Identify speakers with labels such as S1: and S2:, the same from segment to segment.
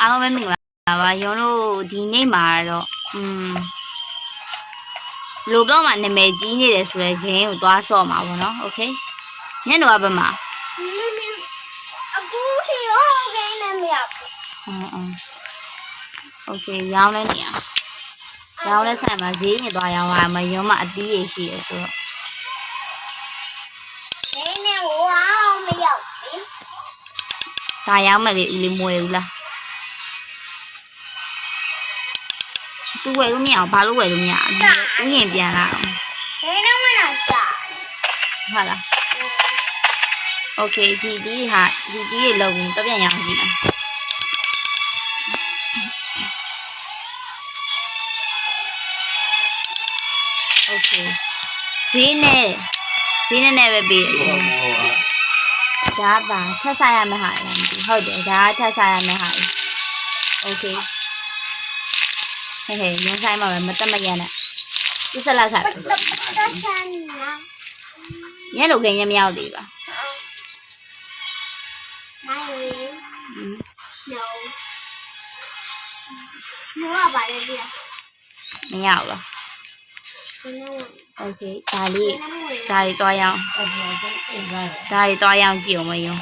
S1: အားလုံးပဲမင်္ဂလာပါရုံးတို့ဒီနေ့မှာတော့อืมလိုတော့မှနာမည်ကြီးနေတယ်ဆိုတဲ့ game ကိုသွားဆော့မှာပေါ့နော် okay ညနေကဘယ်မှာ
S2: အခုထိဟုတ်ကဲနေမရဘူး
S1: အင်းအင်း okay ရောင်းလဲနေရရောင်းလဲဆိုင်မှာဈေးရင်သွားရောင်းရမှာရုံးမှာအသီးရရှိတယ်ဆိုတော့
S2: နေနေဝအောင်မရောက်ဘူး
S1: ဒါရောင်းမယ်လေဦးလေးမွေဘူးလား သူဝယ်လို့မရအောင်ဘာလို့ဝယ်လို့မရအောင်ဥယျာဉ်ပြန်လာအောင်
S2: နေနေဝင်လာကြာ
S1: ဟုတ်လား Okay ဒီဒီဟာဒီဒီရေလောက်ဘူးတော့ပြန်ရအောင်ကြည့်မယ်โอเคဈေးနဲ့ဈေးနဲ့နဲ့ပဲပေးတယ်ဒါပါထက်ဆိုင်ရမယ့်ဟာလားမသိဘူးဟုတ်တယ်ဒါကထက်ဆိုင်ရမယ့်ဟာလေโอเค ဟဲ့ဟဲ့ရင်းဆိုင်မှာပဲမတက်မရနဲ့ပြစ်စလာခါညလုံးကရင်မရောက်သေးပါ
S2: မိုင်းရောရောပါလေဒီ
S1: မရောက်လား ok ဒါလေးဒါလေးတွားရအောင်ဒါလေးတွားရအောင်ကြည့်အောင်မယုံ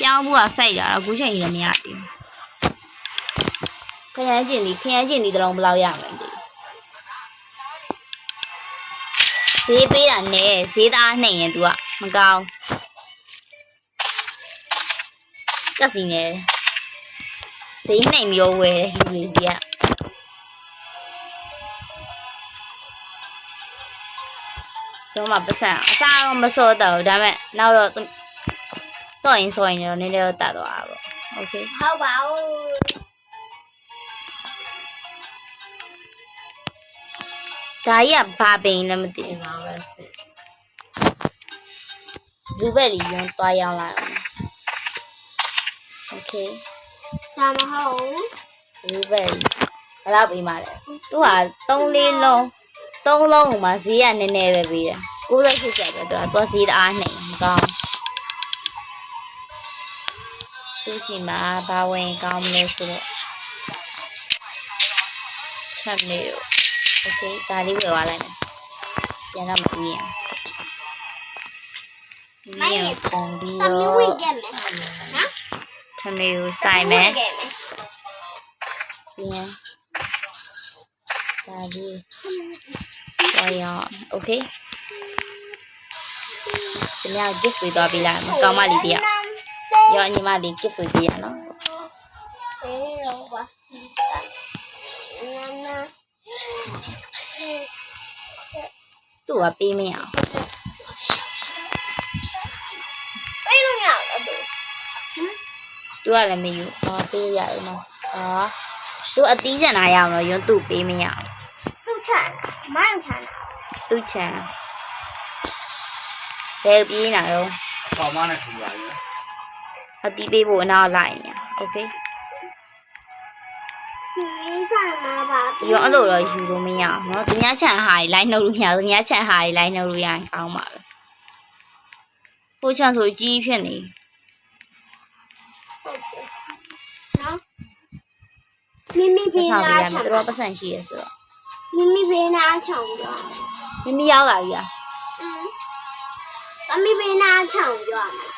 S1: ပြောင်းဖို့ကစိုက်လာတော့အခုချိန်ကြီးလည်းမရသေးဘူး ခရမ်းကျင်ဒီခရမ်းကျင်ဒီတလုံးဘယ်လောက်ရမလဲဒီဈေးပေးတာနဲ့ဈေးသားနှိမ့်ရင် तू ကမကောင်းကက်စီနေတယ်ဈေးနှိမ့်ပြီးတော့ဝယ်တယ်ဟီရီစီကတော့မှပတ်စံအစားတော့မစောတော့ဘူးဒါပေမဲ့နောက်တော့သူစော့ရင်စော့ရင်တော့နည်းနည်းတော့တတ်သွားတာပေါ့โอเค
S2: ဟုတ်ပါဦး
S1: ဒါကြီးကဘာပိန်လည်းမသိဘူး။
S3: လူပဲ
S1: လီရန်သွားရောင်းလိုက်အောင်။ Okay ။
S2: ဒါမဟုတ်
S1: လူပဲလီဘယ်လောက်ပေးမှလဲ။သူက3လေးလုံး3လုံးမှာဈေးကနည်းနည်းပဲပေးတယ်။68ကျပ်ပဲသူကသွားဈေးတအားနှိမ်မကောင်း။သူစီမှာဘာဝင်ကောင်းမလဲဆိုတော့ချက်မေရော โอเคဒါလေးဝယ်သွားလိုက်မယ်ပြန်တော့မပြီးရင်မင်းပုံပြီး
S2: တမျိုး
S1: တော့
S2: ဝင်ကြမယ်နော်
S1: ထမေကိုစိုက်မယ်
S2: ကြမယ်
S1: ပြီးရင်ဒါလေးတော့ရအောင်โอเคဒီနေ့ gift ပေးသွားပေးလိုက်မကောင်းမလေးတယောက်ရောညီမလေး gift ပေးရနော် သူ့ကပေးမရအောင်
S2: အေးလို့ရအောင်တော့
S1: သူကလည်းမယူအာပေးလို့ရတယ်နော်အာသူအတီးစံလာရအောင်တော့ယွန်းသူ့ပေးမရအောင်
S2: သူ့ချန်မိုင်းချန်
S1: သူ့ချန်ဘယ်ပြေးနေတော့
S3: ပေါ်မနဲ့ထူလာပြီ
S1: အတီးပေးဖို့အနောက်လိုက်နေโอเค
S2: ဒီ ဆောင်မှာပါ
S1: ဒီတော့အဲ့လိုတော့ယူလို့မရအောင်နော်သူများချန်ဟာကြီးလိုင်းနှုတ်လို့ရသူများချန်ဟာကြီးလိုင်းနှုတ်လို့ရရင်ကောင်းပါပဲဟိုချန်ဆိုကြီးဖြစ်နေ
S2: နော်မိမိ
S1: ဘေး
S2: နာချန်
S1: တော့ပတ်စံရှိရဆိုတော့
S2: မိမိဘေးနာချန်တော့
S1: မိမိရောက်လာပြီလား
S2: အမေဘေးနာချန်ပြောရမယ်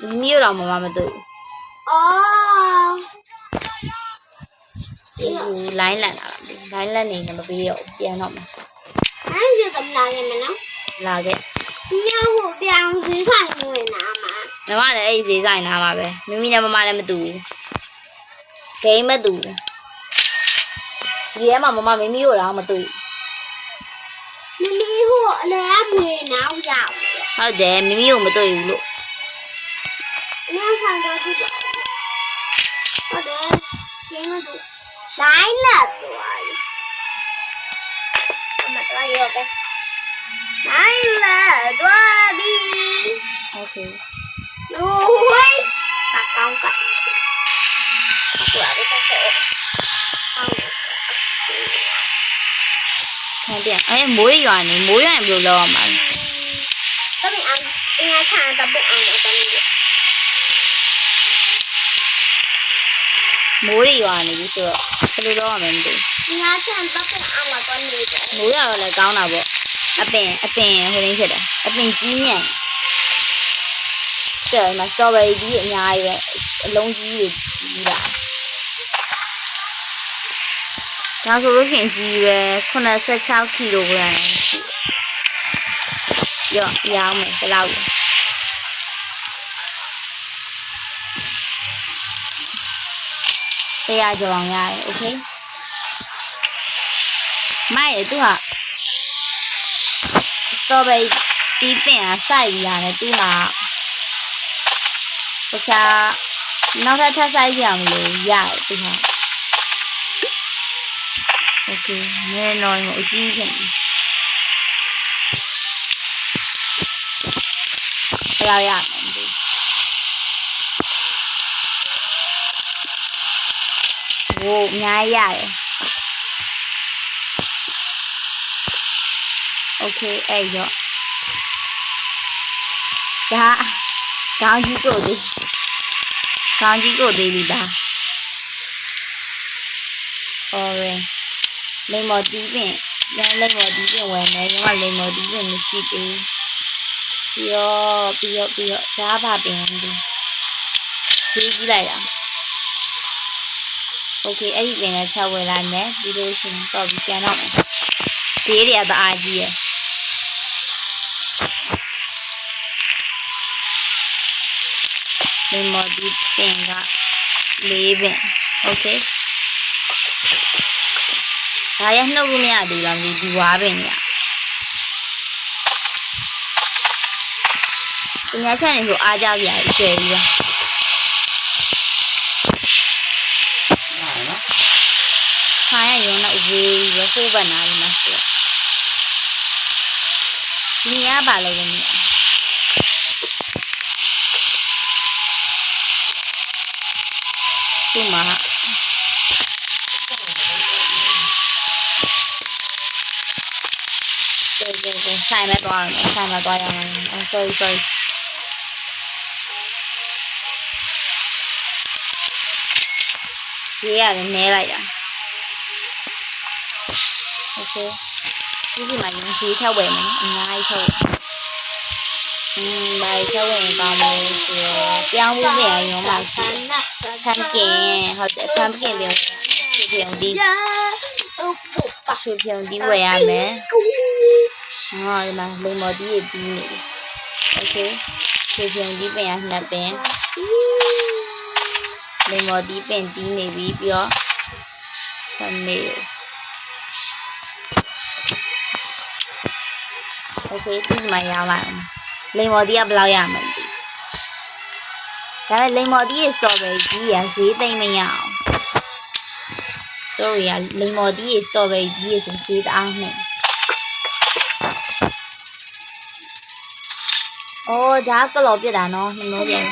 S1: မိမိရောမမမတို့
S2: အော်
S1: ဒီလို line လန်လာတာ line လန်နေလည်းမပေးတော့ဘူးပြန်တော့မယ်
S2: အဲ့ဒီကလာရမယ်နော်
S1: လာခဲ့
S2: ညကိုပြောင်းစီဆိုင်ဝင်နာမှာ
S1: မမလည်းအဲ့ဒီဈေးဆိုင်နာမှာပဲမိမိနဲ့မမလည်းမတူဘူးဂိမ်းမတူဘူးဒီထဲမှာမမမိမိကိုတော့မတူဘူး
S2: မိမိဟိုအလဲအပြေနောက်ရောက်
S1: ဟုတ်တယ်မိမိကိုမတွေ့ဘူးလို့
S2: အများဆိုင်တော့ဒီပါဟုတ်တယ်ရှင်းလို့လို Mine હતું આમાં તો આવ્યો કે Mine હતું આવી ઓકે હોય કાકા હું કાકા આવે તો
S1: em muối rồi này
S2: muối em được rồi mà. Các bạn ăn, nghe chàng tập biết ăn ở
S1: trong ပြန်အဲမိုးရွာနေမိုးရွာရင်ဘယ်လိုလုပ်ရမှာလဲ
S2: တမီအောင်ငါချာတပုတ်အောင်တော့တမီ
S1: မိုးတွေရွာနေပြီဆိုတော့ဘယ်လိုတော့မှမသိ
S2: ဒီငါချန်တော့ပြန်အောင်လာတော့နေတယ်
S1: ဘူးမိုးရွာတော့လည်းကောင်းတာပေါ့အပင်အပင်ဟိုရင်းဖြစ်တယ်အပင်ကြီးညံ့တယ်မှာစတော်ဘယ်ရီကြီးအများကြီးပဲအလုံးကြီးတွေကြီးလာဒါဆိုလို့ရှိရင်ကြီးပဲ86ကီလိုဂရမ်ရောရောင်းမယ်ဘယ်လောက်လဲ તૈયાર જવાનું યાર ઓકે မိုက်လေ तू ဟာစတော်ဘယ်တီးပင်အစိုက်ပြီးရတယ် तू ဟာတခြားနောက်ထပ်ထပ်စိုက်ကြအောင်လို့ရတယ် तू ဟာ Okay နည်းတော့အကြီးဖြစ်နေဘယ်လောက်ရ မလဲမသိဘူး โอ้အများကြီးရတယ်โอเคအဲ့ရောဒါကောင်းကြီးကိုသေးကောင်းကြီးကိုသေးလိဒါဟောရယ်လိမ္မော်တီးပင်ညလိမ္မော်တီးပင်ဝယ်မယ်ညကလိမ္မော်တီးပင်မရှိသေးဘူးပြီးတော့ပြီးတော့ပြီးတော့ရှားပါပင်ဒီသေးကြည့်လိုက်တာ okay အဲ့ဒီပင်လည်းဖြောက်ဝယ်လိုက်မယ်ပြီးလို့ရှိရင်တော့ပြန်တော့မယ်ဒီတွေကတအားကြီးရဲ့ဒီမော်ဒီပင်က၄ပင် okay ဒါရနှုတ်လို့မရသေးလားမသိဒီဝါပင်ကြီးကပညာချက်နေဆိုအားကြစရာအကျယ်ကြီးပါ ટોપું બનાવી નાખીએ નિયા બાલે Nia cuma sai mẹ rồi, sai mẹ toàn rồi, sorry sorry Yeah, cái này lại rồi ခဲဒီစီမှာရေထက်ဝယ်မယ်အများကြီးထက်ဝယ်อืมใบเจ้าเองก็มีเสียเปียงผู้เสียอยู่มาสิทํากินเฮาทํากินเปียงชื่อเพียงดีชื่อเพียงดีไว้อ่ะ
S2: มั้ยอ๋
S1: อมาลุงหมอดีดีโอเคชื่อเพียงดีเป็นอ่ะ2เป็นลุงหมอดีเป็นดีနေပြီးပြောသမီး okay သူ့မှာရောင်းလိုက်လိမ်မော်ဒီကဘယ်လောက်ရမလဲဒါပေမဲ့လိမ်မော်ဒီရဲ့ strawberry ကြီးကဈေးသိမ့်မရအောင်တို့ရလိမ်မော်ဒီရဲ့ strawberry ကြီးရဲ့ဆိုဈေးတအားနှိမ့်哦，ဒါကလော်ပြစ်တာနော်နှမျိုးပြန်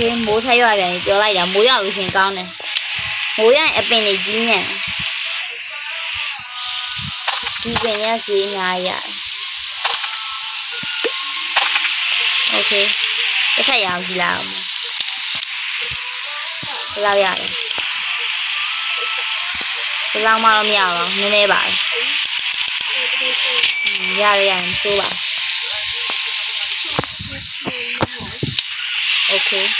S1: โอเคမိုးထက်ရွာပြန်ပြီပြောလိုက်တာမိုးရောက်လို့ရှရင်ကောင်းတယ်မိုးရရင်အပင်တွေကြီးညံ့ဒီပင်ရဈေးအများကြီးရတယ်โอเคတစ်ခါရအောင်ကြည့်လိုက်အောင်ဘယ်လောက်ရလဲဘယ်လောက်မှတော့မရပါဘူးနည်းနည်းပါပဲอืมရရရရင်ဆိုးပါโอเคဒီ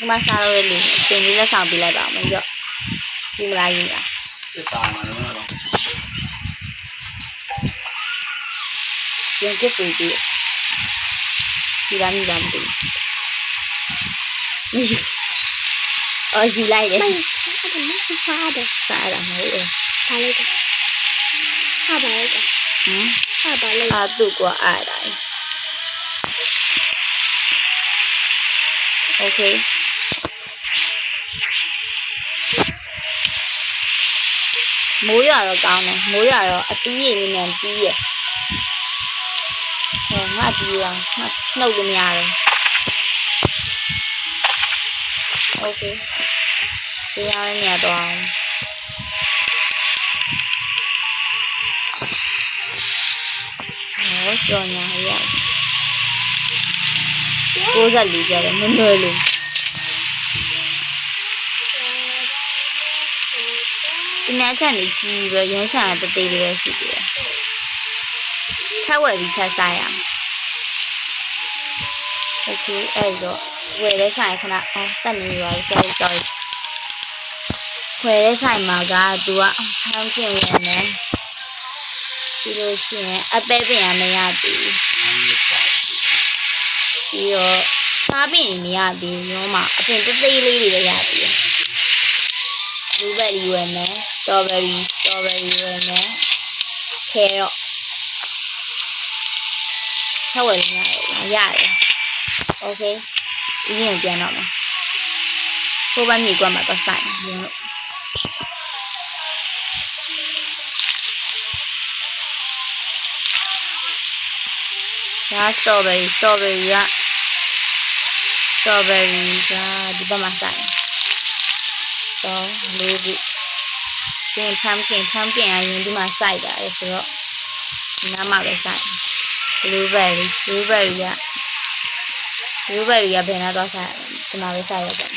S1: ကမစားရဲလေတင်လေးလက်ဆောင်ပေးလိုက်ပါမကြော့ဒီမလားဒီမလား
S3: စစ်ပါမှာတော့
S1: ပြန်ကြည့်ပေးကြည့်ဒီလားဒီလားမသိဘူးအော်ယူလိုက်တယ်
S2: စားတယ်
S1: စားရမှာလေပါလို
S2: က်တယ်ဟာပါလိုက်တယ်
S1: ဟမ်
S2: ဟာပါလိုက်
S1: အာသူကအားတိုင်း Okay. မိုးရတော့ကောင်းတယ်မိုးရတော့အတီးရည်မြန်မြန်တီးရဟောငါတီးရအောင်ငါနှုတ်လို့မရတယ် โอเคဒီရင်းနေတော့အောင်ဟောကြော်ညာရ94ကျတယ်မနှွယ်လို့ ဒီနေ့ချက်နေကြီးပဲရုံးချတာတသေးလေးပဲရှိသေးတယ်ထပ်ဝယ်ပြီးထပ်စားရအောင်โอเคအဲ့တော့ဝယ်တဲ့ဆိုင်ခဏအော်တက်နေပါလို့ sorry sorry ခွဲတဲ့ဆိုင်မှာကသူကဖမ်းကျင်ရမယ်ပြီးလို့ရှိရင်အပဲပင်ကမရသေးဘူးပြီးတော့စားပင်မရသေးဘူးရောမှာအပင်သေးသေးလေးတွေပဲရသေးတယ်ဘလူးဘယ်ရီဝယ်မယ်စ တော်ဘယ်ရီစတော်ဘယ်ရီဝယ်မယ်ခဲတော့ထပ်ဝယ်လို့မရတော့ရတယ်โอเคဒီရင်ပြန်တော့မယ်ကိုယ်ပန်းမြေကွက်မှာတော့ဆိုင်ရင်းလို့ ဒါစတော်ဘယ်ရီစတော်ဘယ်ရီကစတော်ဘယ်ရီကဒီဘက်မှာဆိုင်တော့လေးခု ပြင် pumpkin pumpkin အရင်ဒီမှာစိုက်တာလေဆိုတော့ဒီနားမှာပဲစိုက် blueberry blueberry က blueberry ကဘယ်နာတော့စိုက်ဒီမှာပဲစိုက်ရတော့စို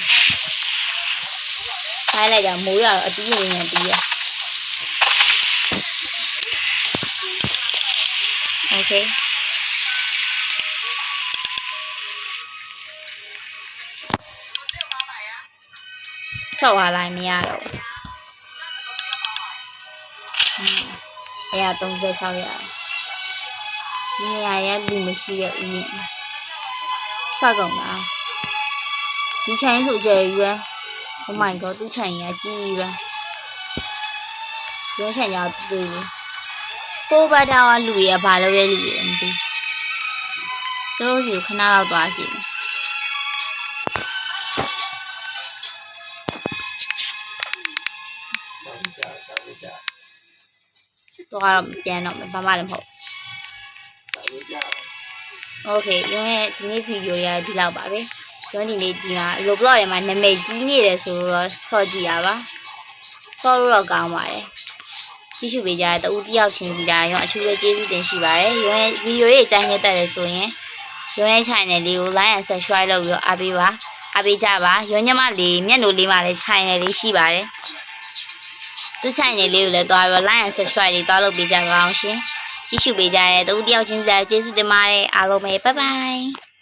S1: က်လိုက်တာမိုးရတော့အတီးရင်းရတီးရ Okay ထွက်သွားလိုက်မရတော့ဘူး အရာ36ရဒီနေရာရဲ့လူမရှိတဲ့ဥယျာဉ်ထွက်ကုန်တာဒီချိုင်းဆိုကြရွယ် Oh my god သူချိုင်းရကြီးပဲရုံးချိုင်းရတူတူကိုဘတ်တာကလူရဘာလို့လဲလူရမသိသူတို့စီခဏတော့သွားကြည့် မယ် တော့ပြန်တော့မယ်ဘာမှလည်းမဟုတ်โอเคရုံးရဲ့ဒီနေ့ဗီဒီယိုလေးကဒီလောက်ပါပဲရုံးဒီနေ့ဒီမှာလိုဘလော့ထဲမှာနာမည်ကြီးနေတယ်ဆိုတော့ဆော့ကြည့်ရပါဆော့လို့တော့ကောင်းပါတယ်ကြည့်ရှုပေးကြတဲ့တူတယောက်ချင်းစီတိုင်းရောအထူးပဲကျေးဇူးတင်ရှိပါတယ်ရုံးရဲ့ဗီဒီယိုလေးအကြိုက်နေတဲ့တယ်ဆိုရင်ရုံးရဲ့ channel လေးကို like and subscribe လုပ်ပြီးတော့အားပေးပါအားပေးကြပါရုံးညမလေးမျက်နှာလေးမှာလည်း channel လေးရှိပါတယ် သူ channel လေးကိုလည်းတွားပြီးတော့ like and subscribe လေးတွားလုပ်ပေးကြပါအောင်ရှင်ကြည့်ရှုပေးကြတဲ့တူတယောက်ချင်းစီတိုင်းကျေးဇူးတင်ပါတယ်အားလုံးပဲ bye bye